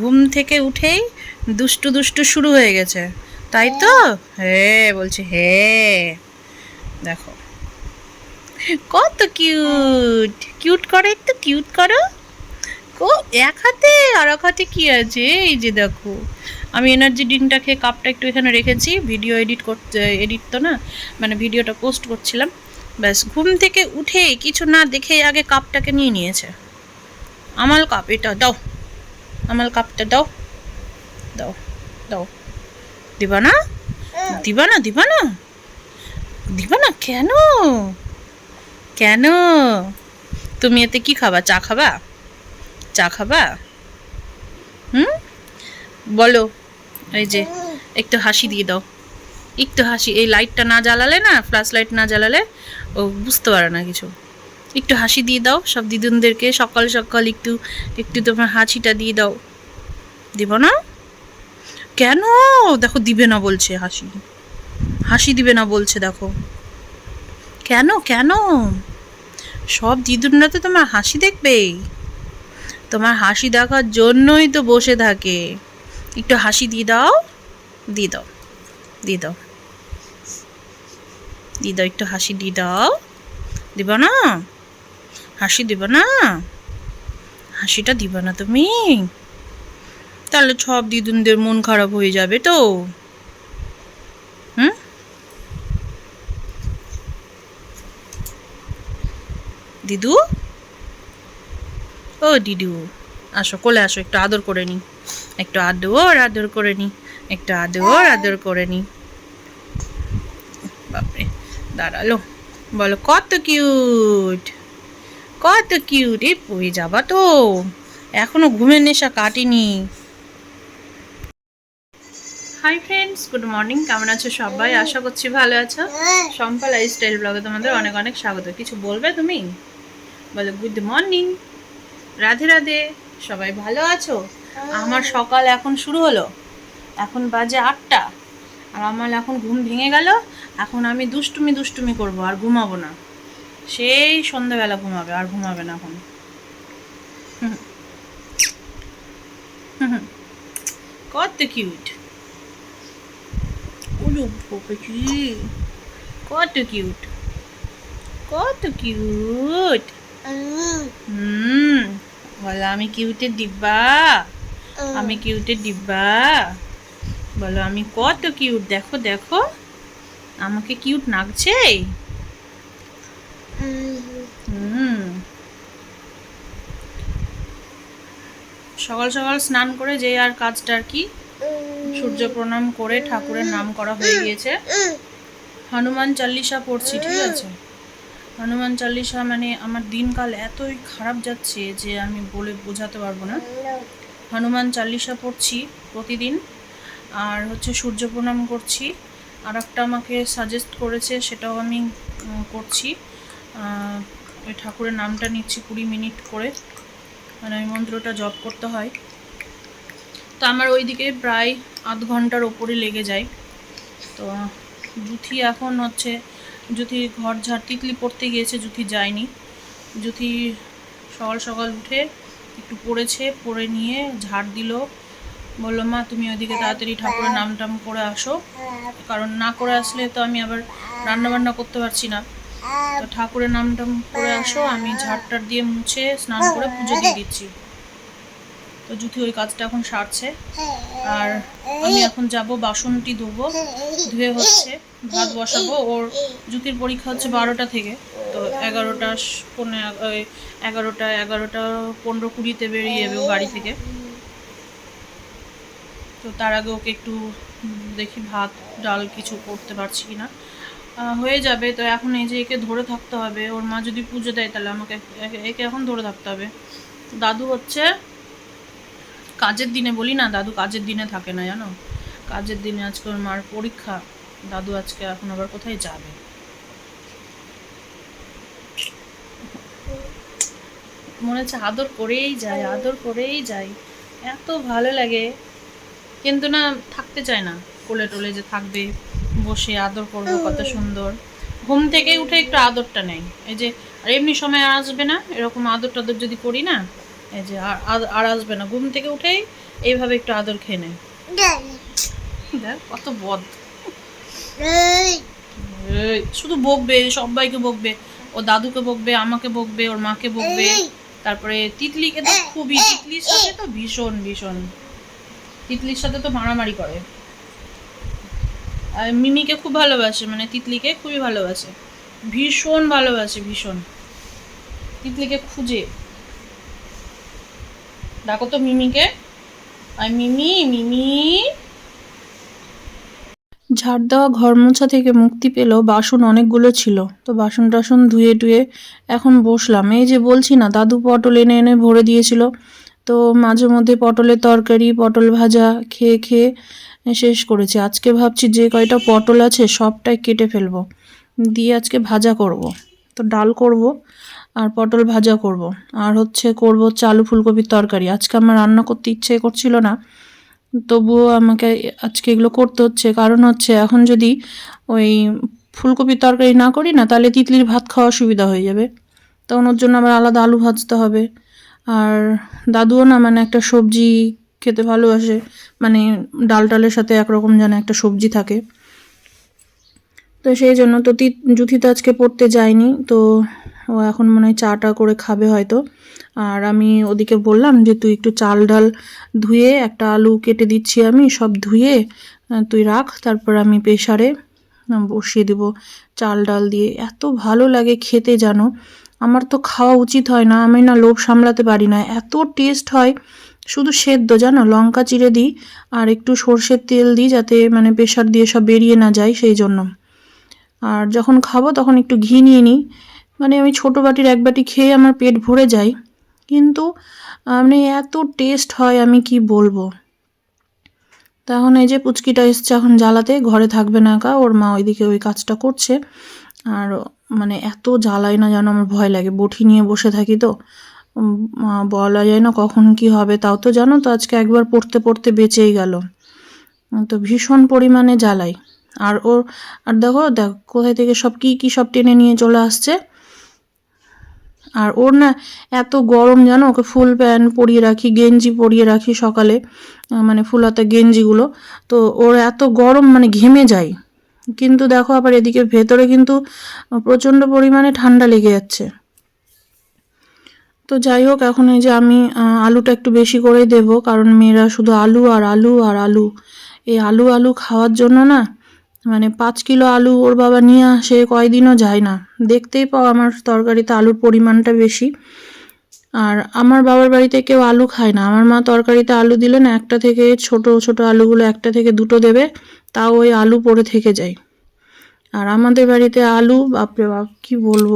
ঘুম থেকে উঠেই দুষ্টু দুষ্টু শুরু হয়ে গেছে। তাই তো? হ্যাঁ বলছে হ্যাঁ দেখো। কত কিউট। কিউট করো একটু কিউট করো। কো, এক হাতে আর এক হাতে কি আছে? এই যে দেখো। আমি এনার্জি ড্রিঙ্কটা খেয়ে কাপটা একটু এখানে রেখেছি। ভিডিও এডিট করতে, এডিট তো না? মানে ভিডিওটা পোস্ট করছিলাম। ব্যাস, ঘুম থেকে উঠেই কিছু না দেখে আগে কাপটাকে নিয়ে নিয়েছে। আমার কাপ, এটা দাও। আমার কাপটা দাও। দাও দাও। দিবা না দিবা না দিবা না দিবা না কেন? কেন? তুমি এতে কি খাবা? চা খাবা? চা খাবা? হুম? বলো। এই যে, একটু হাসি দিয়ে দাও। একটু হাসি, এই লাইটটা না জ্বালালে না ফ্ল্যাশ লাইট না জ্বালালে, ও বুঝতে পারে না কিছু। একটু হাসি দিয়ে দাও, সব দিদুনদেরকে সকাল সকাল একটু একটু তোমার হাসিটা দিয়ে দাও। দিব না? কেন? দেখো দিবে না বলছে হাসি। হাসি দিবে না বলছে, দেখো। কেন? কেন? সব দিদুনরা তো তোমার হাসি দেখবেই তোমার হাসি দেখার জন্যই তো বসে থাকে। একটু হাসি দিয়ে দাও দিয়ে দাও দিয়ে দাও। দিয়ে দাও, একটু হাসি দিয়ে দাও। দিবা না? হাসি দিবা না? হাসিটা দিবা না তুমি? তাহলে সব দিদুনদের মন খারাপ হয়ে যাবে তো। হুম? দিদু? ও দিদু, আসো কোলে আসো, একটু আদর করে নি। একটু আদর আদর করে নি। একটু আদর আদর করে নি। বাপরে, দাঁড়াল। বলো, কত কিউট কত কিউট পড়ে যাবা তো। এখনও ঘুমের নেশা কাটেনি। হাই ফ্রেন্ডস গুড মর্নিং কেমন আছো সবাই? আশা করছি ভালো আছো। সম্পা লাইফস্টাইল ব্লগে তোমাদের অনেক অনেক স্বাগত। কিছু বলবে তুমি? বলো গুড মর্নিং রাধে রাধে সবাই ভালো আছো? আমার সকাল এখন শুরু হলো। এখন বাজে আটটা। আর আমার এখন ঘুম ভেঙে গেল। এখন আমি দুষ্টুমি দুষ্টুমি করব আর ঘুমাবো না। সেই সন্ধ্যাবেলা ঘুমাবে আর ঘুমাবে না এখন। কত কিউট বাবাজি কত কিউট কত কিউট হুম বলো আমি কিউটের ডিব্বা। আমি কিউটের ডিব্বা। বলো আমি কত কিউট দেখো দেখো। আমাকে কিউট লাগছে হুম সকাল সকাল স্নান করে যে আর কাজটা আর কি, সূর্য প্রণাম করে ঠাকুরের নাম করা হয়ে গিয়েছে। হনুমান চাল্লিশা পড়ছি, ঠিক আছে? হনুমান চাল্লিশা মানে আমার দিনকাল এতই খারাপ যাচ্ছে যে আমি বলে বোঝাতে পারব না। হনুমান চাল্লিশা পড়ছি প্রতিদিন, আর হচ্ছে সূর্য প্রণাম করছি। আর একটা আমাকে সাজেস্ট করেছে, সেটাও আমি করছি। ওই ঠাকুরের নামটা নিচ্ছি কুড়ি মিনিট করে। মানে ওই মন্ত্রটা জপ করতে হয়। তো আমার ওইদিকে প্রায় আধ ঘণ্টার ওপরে লেগে যায়। তো জুথি এখন হচ্ছে, জুথি ঘর ঝাড় তিতলি পড়তে গিয়েছে, জুথি যায়নি। জুথি সকাল সকাল উঠে একটু পড়েছে, পড়ে নিয়ে ঝাড় দিল। বলল, মা, তুমি ওইদিকে তাড়াতাড়ি ঠাকুরের নাম টাম করে আসো। কারণ না করে আসলে তো আমি আবার রান্না বান্না করতে পারছি না। তো ঠাকুরের নাম টাম করে আসো, আমি ঝাড়টার দিয়ে মুছে স্নান করে পুজো দিয়ে দিচ্ছি। তো জুথি ওই কাজটা এখন সারছে। আর আমি এখন যাব, বাসনটি ধোবো, ধুয়ে হচ্ছে, ভাত বসাবো। ওর জুতির পরীক্ষা হচ্ছে বারোটা থেকে। তো এগারোটা পনেরো এগারোটা এগারোটা পনেরো কুড়িতে বেরিয়ে যাবে ও বাড়ি থেকে। তো তার আগে ওকে একটু দেখি ভাত, ডাল কিছু করতে পারছি কি না হয়ে যাবে, তো এখন এই যে একে ধরে থাকতে হবে। ওর মা যদি পুজো দেয় তাহলে আমাকে একে- এখন ধরে থাকতে হবে। দাদু হচ্ছে কাজের দিনে, বলি না, দাদু কাজের দিনে থাকে না, জানো? কাজের দিনে আজকে ওর মার পরীক্ষা। দাদু আজকে এখন আবার কোথায় যাবে? মনে হচ্ছে আদর করেই যায়, আদর করেই যায়। এত ভালো লাগে। কিন্তু না, থাকতে চায় না। কোলে টোলে যে থাকবে। বসে আদর করব, কত সুন্দর। ঘুম থেকে উঠে একটু আদরটা নেই। এই যে, আর এমনি সময় আর আসবে না, এরকম আদর টাদর যদি করি না, এই যে আর আসবে না। ঘুম থেকে উঠেই এইভাবে একটু আদর খেয়ে নেয় দেখ, কত বদ। শুধু বকবে, সবাইকে বকবে। ও দাদুকে বকবে, আমাকে বকবে, ওর মাকে বকবে। তারপরে তিতলিকে তো খুবই, তিতলির সাথে তো ভীষণ ভীষণ। তিতলির সাথে তো মারামারি করে। মিমিকে খুব ভালোবাসে মানে তিতলিকে খুবই ভালোবাসে। ভীষণ ভালোবাসে, ভীষণ। তিতলিকে খুঁজে। ডাকো তো মিমিকে। আর মিমি মিমি। ঝাড় দেওয়া ঘর মোছা থেকে মুক্তি পেল, বাসন অনেকগুলো ছিল। তো বাসন টাসন ধুয়ে টুয়ে এখন বসলাম। এই যে বলছি না, দাদু পটল এনে এনে ভরে দিয়েছিল। তো মাঝে মধ্যে পটলের তরকারি, পটল ভাজা খেয়ে খেয়ে শেষ করেছি। আজকে ভাবছি যে কয়টা পটল আছে সবটাই কেটে ফেলব। দিয়ে আজকে ভাজা করব। তো ডাল করব আর পটল ভাজা করব। আর হচ্ছে করব চালু ফুলকপির তরকারি। আজকে আমার রান্না করতে ইচ্ছে করছিল না। তবুও আমাকে আজকে এগুলো করতে হচ্ছে। কারণ হচ্ছে এখন যদি ওই ফুলকপির তরকারি না করি না, তাহলে তিতলির ভাত খাওয়া সুবিধা হয়ে যাবে। তখন ওর জন্য আবার আলাদা আলু ভাজতে হবে। আর দাদুও না মানে একটা সবজি খেতে ভালোবাসে। মানে ডাল টালের সাথে একরকম যেন একটা সবজি থাকে। তো সেই জন্য তো জুথি তো আজকে পড়তে যায়নি। তো ও এখন মনে হয় চাটা করে খাবে হয়তো। আর আমি ওদিকে বললাম যে, তুই একটু চাল ডাল ধুয়ে, একটা আলু কেটে দিচ্ছি আমি, সব ধুয়ে তুই রাখ, তারপর আমি প্রেশারে বসিয়ে দেব চাল ডাল দিয়ে। এত ভালো লাগে খেতে জানো। আমার তো খাওয়া উচিত হয় না, আমি না লোভ সামলাতে পারি না। এত টেস্ট হয়। শুধু সেদ্ধ, জানো? লঙ্কা চিড়ে দিই আর একটু সর্ষের তেল দিই যাতে মানে প্রেশার দিয়ে সব বেরিয়ে না যায় সেই জন্য। আর যখন খাব তখন একটু ঘি নিয়ে নিই। মানে আমি ছোটো বাটির এক বাটি খেয়ে আমার পেট ভরে যায়। কিন্তু মানে এত টেস্ট হয় আমি কি বলব? তখন এই যে পুচকিটা এসছে এখন জ্বালাতে, ঘরে থাকবে না একা, ওর মা ওইদিকে ওই কাজটা করছে। আর মানে এত জ্বালায় না যেন আমার ভয় লাগে। বটি নিয়ে বসে থাকি তো। বলা যায় না কখন কি হবে, তাও তো জানো তো আজকে একবার পড়তে পড়তে বেঁচেই গেল। তো ভীষণ পরিমাণে জ্বালাই। আর ওর, আর দেখো, দেখ, কোথায় থেকে সব, কি কি সব টেনে নিয়ে চলে আসছে। আর ওর না এত গরম, জানো, ওকে ফুল প্যান্ট পরিয়ে রাখি, গেঞ্জি পরিয়ে রাখি সকালে মানে ফুল হাতা গেঞ্জিগুলো। তো ওর এত গরম মানে ঘেমে যায়। কিন্তু দেখো আবার এদিকে ভেতরে কিন্তু প্রচণ্ড পরিমাণে ঠান্ডা লেগে যাচ্ছে। তো যাই হোক, এখন এই যে আমি আলুটা একটু বেশি করেই দেবো। কারণ মেয়েরা শুধু আলু আর আলু আর আলু। এই আলু আলু খাওয়ার জন্য না মানে পাঁচ কিলো আলু ওর বাবা নিয়ে আসে, কয়দিনও যায় না। দেখতেই পাও আমার তরকারিতে আলুর পরিমাণটা বেশি। আর আমার বাবার বাড়িতে কেউ আলু খায় না। আমার মা তরকারিতে আলু দিলে না, একটা থেকে ছোট ছোট আলুগুলো একটা থেকে দুটো দেবে, তাও ওই আলু পড়ে থেকে যায়। আর আমাদের বাড়িতে আলু, বাপরে বাপ, কি বলব?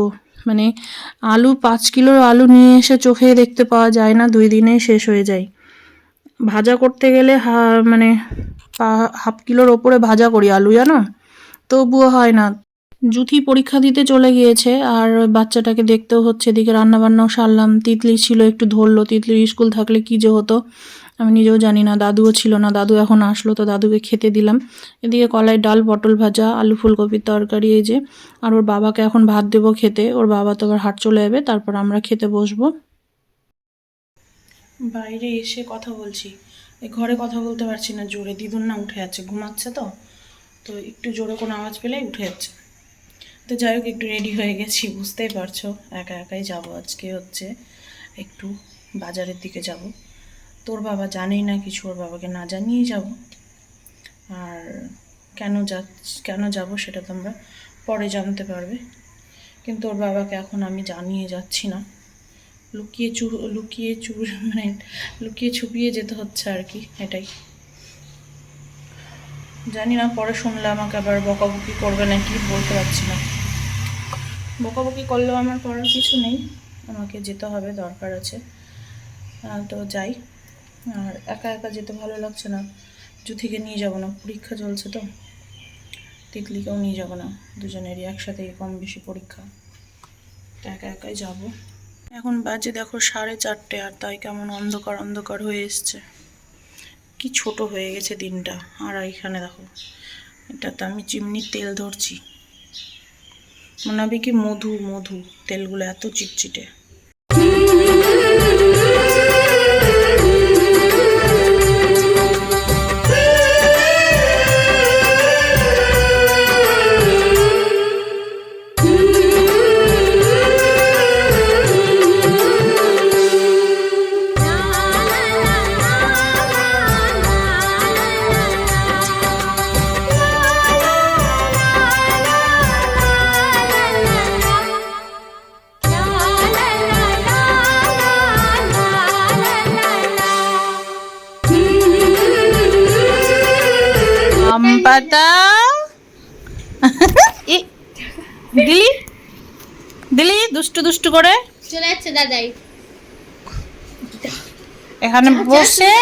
মানে আলু, পাঁচ কিলোর আলু নিয়ে এসে চোখে দেখতে পাওয়া যায় না, দুই দিনেই শেষ হয়ে যায়। ভাজা করতে গেলে হা মানে হাফ কিলোর ওপরে ভাজা করি আলু, জানো? তবুও হয় না। জুথি পরীক্ষা দিতে চলে গিয়েছে, আর বাচ্চাটাকে দেখতেও হচ্ছে, এদিকে রান্নাবান্নাও সারলাম। তিতলি ছিল একটু ধরলো, তিতলির স্কুল থাকলে কী যে হতো। আমি নিজেও জানি না, দাদুও ছিল না, দাদু এখন আসলো তো দাদুকে খেতে দিলাম। এদিকে কলাই ডাল, পটল ভাজা, আলু ফুলকপির তরকারি এই যে। আর ওর বাবাকে এখন ভাত দেবো খেতে, ওর বাবা তো আবার হাট চলে যাবে, তারপর আমরা খেতে বসবো। বাইরে এসে কথা বলছি। ঘরে কথা বলতে পারছি না, জোরে দিদুন না উঠে যাচ্ছে ঘুমাচ্ছে তো। তো একটু জোরে কোনো আওয়াজ পেলেই উঠে যাচ্ছে। তো যাই হোক, একটু রেডি হয়ে গেছি, বুঝতেই পারছ। একা একাই যাব আজকে হচ্ছে, একটু বাজারের দিকে যাব। তোর বাবা জানেই না কিছু, ওর বাবাকে না জানিয়েই যাব। আর কেন যা কেন যাব সেটা তোমরা পরে জানতে পারবে। কিন্তু ওর বাবাকে এখন আমি জানিয়ে যাচ্ছি না। লুকিয়ে চু লুকিয়ে চু মানে লুকিয়ে ছুপিয়ে যেতে হচ্ছে আর কি, এটাই। জানি না, পরে শুনলে আমাকে আবার বকাবকি করবে নাকি, বলতে পারছি না। বকাবকি করলেও আমার করার কিছু নেই। আমাকে যেতে হবে, দরকার আছে। তো যাই। আর একা একা যেতে ভালো লাগছে না। জুথিকে নিয়ে যাব না, পরীক্ষা চলছে তো। তিতলিকেও নিয়ে যাব না, দুজনেরই একসাথে কম বেশি পরীক্ষা। তো একা একাই যাব। এখন বাজে দেখো সাড়ে চারটে আর তাই কেমন অন্ধকার অন্ধকার হয়ে এসছে। কি ছোট হয়ে গেছে দিনটা। আর এইখানে দেখো, এটাতে আমি চিমনির তেল ধরছি। মনে হবে কি মধু মধু, তেলগুলো এত চিটচিটে। পাতা দিলি দিলি দুষ্টু দুষ্টু করে। চলে যাচ্ছে দাদাই এখানে বসে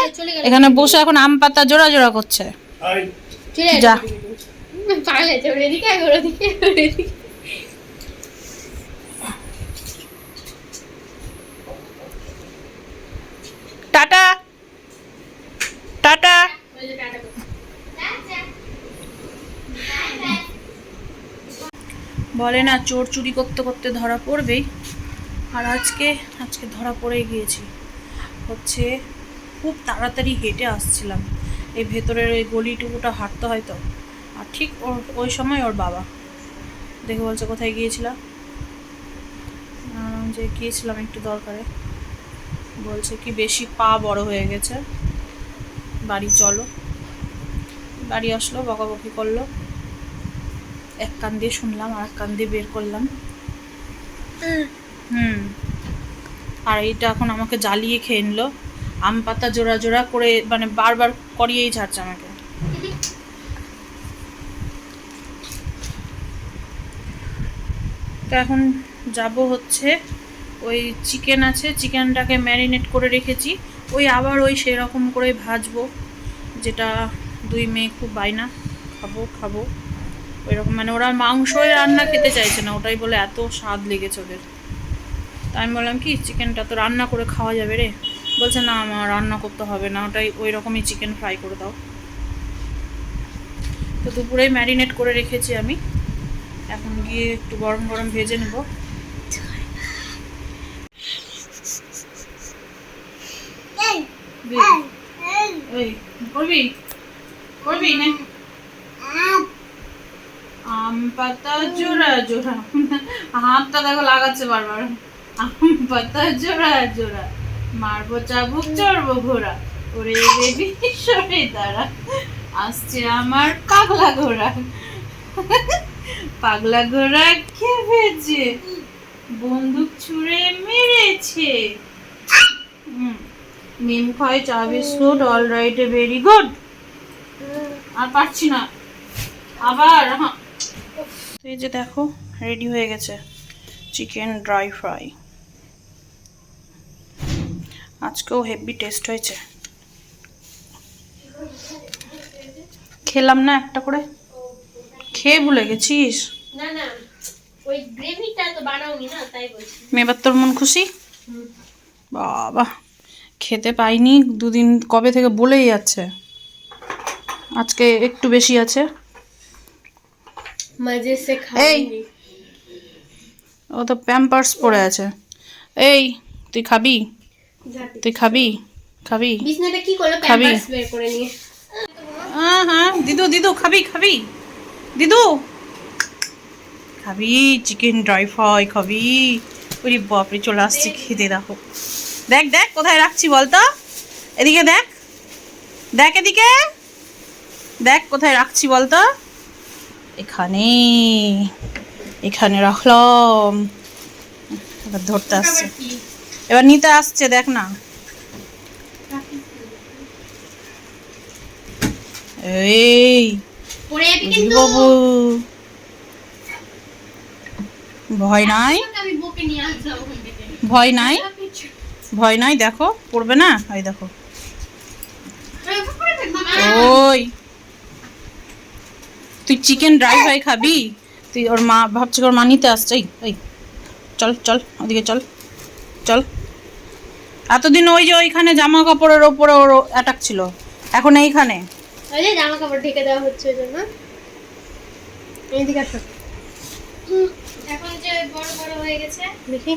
এখানে বসে এখন আম পাতা জোড়া জোড়া করছে। যা। দিকে। টাটা। টাটা ওই যে টাটা করছে। বলে না, চোর চুরি করতে করতে ধরা পড়বেই। আর আজকে আজকে ধরা পড়ে গিয়েছি। হচ্ছে, খুব তাড়াতাড়ি হেঁটে আসছিলাম। এই ভেতরের ওই গলিটুকুটা হাঁটতে হয় তো। আর ঠিক ওর, ওই সময় ওর বাবা। দেখে বলছে, কোথায় গিয়েছিলাম যে গিয়েছিলাম একটু দরকারে। বলছে কি, বেশি পা বড় হয়ে গেছে। বাড়ি চলো। বাড়ি আসলো, বকাবকি করল। এক কান দিয়ে শুনলাম আর এক কান দিয়ে বের করলাম। হুম। আর এইটা এখন আমাকে জ্বালিয়ে খেয়ে নিলো। আম পাতা জোড়া জোড়া করে মানে বারবার করিয়েই ছাড়ছে আমাকে। তো এখন যাব হচ্ছে ওই চিকেন আছে চিকেনটাকে ম্যারিনেট করে রেখেছি। ওই আবার ওই সেরকম করে ভাজবো যেটা দুই মেয়ে খুব বায়না। খাব খাব। ওইরকম মানে ওরা মাংসই রান্না খেতে চাইছে না ওটাই বলে এত স্বাদ লেগেছে ওদের। তা আমি বললাম কি চিকেনটা তো রান্না করে খাওয়া যাবে রে? বলছে না আমার রান্না করতে হবে না ওটাই ওই রকমই চিকেন ফ্রাই করে দাও। তো দুপুরেই ম্যারিনেট করে রেখেছি আমি। এখন গিয়ে একটু গরম গরম ভেজে নেব। করবি? করবি না। আম পাতা জোড়া জোড়া। হাতটা দেখো লাগাচ্ছে বারবার। আম পাতা জোড়া জোড়া। মারবো চাবুক, চড়বো ঘোড়া। ওরে বেবি সরে দাঁড়া। আসছে আমার পাগলা ঘোড়া। পাগলা ঘোড়া খেপেছে। বন্দুক ছুঁড়ে মেরেছে। মিম খায় চা biscuit all right very good আর পারছি না। আবার হ্যাঁ। তো এই যে দেখো রেডি হয়ে গেছে চিকেন ড্রাই ফ্রাই আজকেও হেভি টেস্ট হয়েছে। খেলাম না একটা করে? খেয়ে ভুলে গেছিস? না না ওই গ্রেভিটা তো বানাওনি না তাই বলছি। মেয়েবার তোর মন খুশি? বাবা খেতে পাইনি দুদিন কবে থেকে বলেই যাচ্ছে। আজকে একটু বেশি আছে। মজে সে এই। ও তো প্যাম্পার্স পরে আছে। এই তুই খাবি? তুই খাবি? খাবি? বিছনাটা কি করল? প্যাম্পার্স বের করে নিয়ে। হ্যাঁ হ্যাঁ দিদু দিদু খাবি খাবি? দিদু? খাবি চিকেন ড্রাই ফ্রাই খাবি। ওরে বাপরে চলে আসছে খেতে দেখো। দেখ দেখ কোথায় রাখছি বলতো? এদিকে দেখ। দেখ এদিকে। দেখ কোথায় রাখছি বলতো? এখানে এখানে রাখলাম। এবার ধরতে আসছে। এবার নিতে আসছে দেখ না। এই বাবু। ভয় নাই? ভয় নাই? ভয় নাই? দেখো পড়বে না? এই দেখো। ওই। তুই চিকেন ড্রাই ফ্রাই খাবি? তুই ওর মা ভাবছে ওর মা নিতে আসছে? এই চল চল ওদিকে চল চল। এতদিন ওই যে ওইখানে জামা কাপড়ের ওপরে ওর অ্যাটাক ছিল। এখন এইখানে? ওই যে জামা কাপড় ঢেকে দেওয়া হচ্ছে ওই জন্য। এইদিকে আসো। এখন যে বড় বড় হয়ে গেছে দেখি।